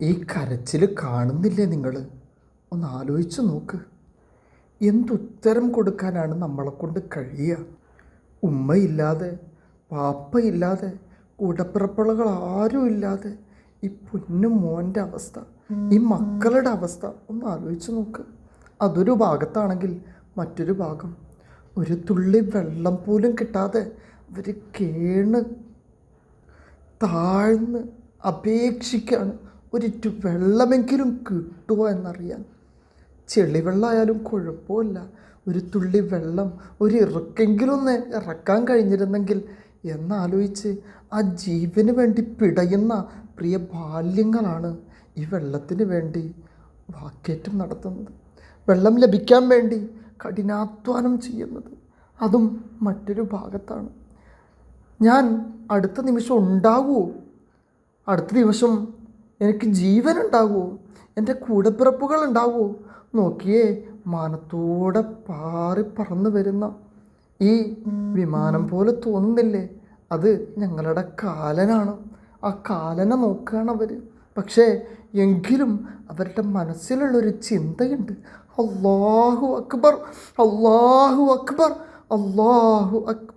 ഈ കരച്ചിൽ കാണുന്നില്ലേ നിങ്ങൾ ഒന്ന് ആലോചിച്ച് നോക്ക്. എന്തുത്തരം കൊടുക്കാനാണ് നമ്മളെ കൊണ്ട് കഴിയുക? ഉമ്മയില്ലാതെ പാപ്പയില്ലാതെ കൂടപ്പിറപ്പളകൾ ആരും ഇല്ലാതെ ഈ പൊന്നും മോന്റെ അവസ്ഥ ഈ മക്കളുടെ അവസ്ഥ ഒന്ന് ആലോചിച്ച് നോക്ക്. അതൊരു ഭാഗത്താണെങ്കിൽ മറ്റൊരു ഭാഗം. ഒരു തുള്ളി വെള്ളം പോലും കിട്ടാതെ അവർ കേണ് താഴ്ന്ന് അപേക്ഷിക്കാണ്. ഒരിറ്റു വെള്ളമെങ്കിലും കിട്ടുമോ എന്നറിയാൻ. ചെളിവെള്ളമായാലും കുഴപ്പമില്ല. ഒരു തുള്ളി വെള്ളം ഒരു ഇറക്കെങ്കിലും ഒന്ന് ഇറക്കാൻ കഴിഞ്ഞിരുന്നെങ്കിൽ എന്നാലോചിച്ച് ആ ജീവന് വേണ്ടി പിടയുന്ന പ്രിയ ബാല്യങ്ങളാണ് ഈ വെള്ളത്തിന് വേണ്ടി വാക്കേറ്റം നടത്തുന്നത്. വെള്ളം ലഭിക്കാൻ വേണ്ടി കഠിനാധ്വാനം ചെയ്യുന്നത് അതും മറ്റൊരു ഭാഗത്താണ്. ഞാൻ അടുത്ത നിമിഷം ഉണ്ടാകുമോ അടുത്ത ദിവസം എനിക്ക് ജീവൻ ഉണ്ടാകുമോ എന്റെ കൂടപ്പിറപ്പുകൾ ഉണ്ടാകുമോ നോക്കിയേ മാനത്തോടെ പാറി പറന്നു വരുന്ന ഈ വിമാനം പോലെ തോന്നുന്നില്ലേ? അത് ഞങ്ങളുടെ കാലനാണ്. ആ കാലനെ നോക്കുകയാണ് അവർ പക്ഷേ എങ്കിലും അവരുടെ മനസ്സിലുള്ളൊരു ചിന്തയുണ്ട്. അള്ളാഹു അക്ബർ അള്ളാഹു അക്ബർ അള്ളാഹു അക്ബർ.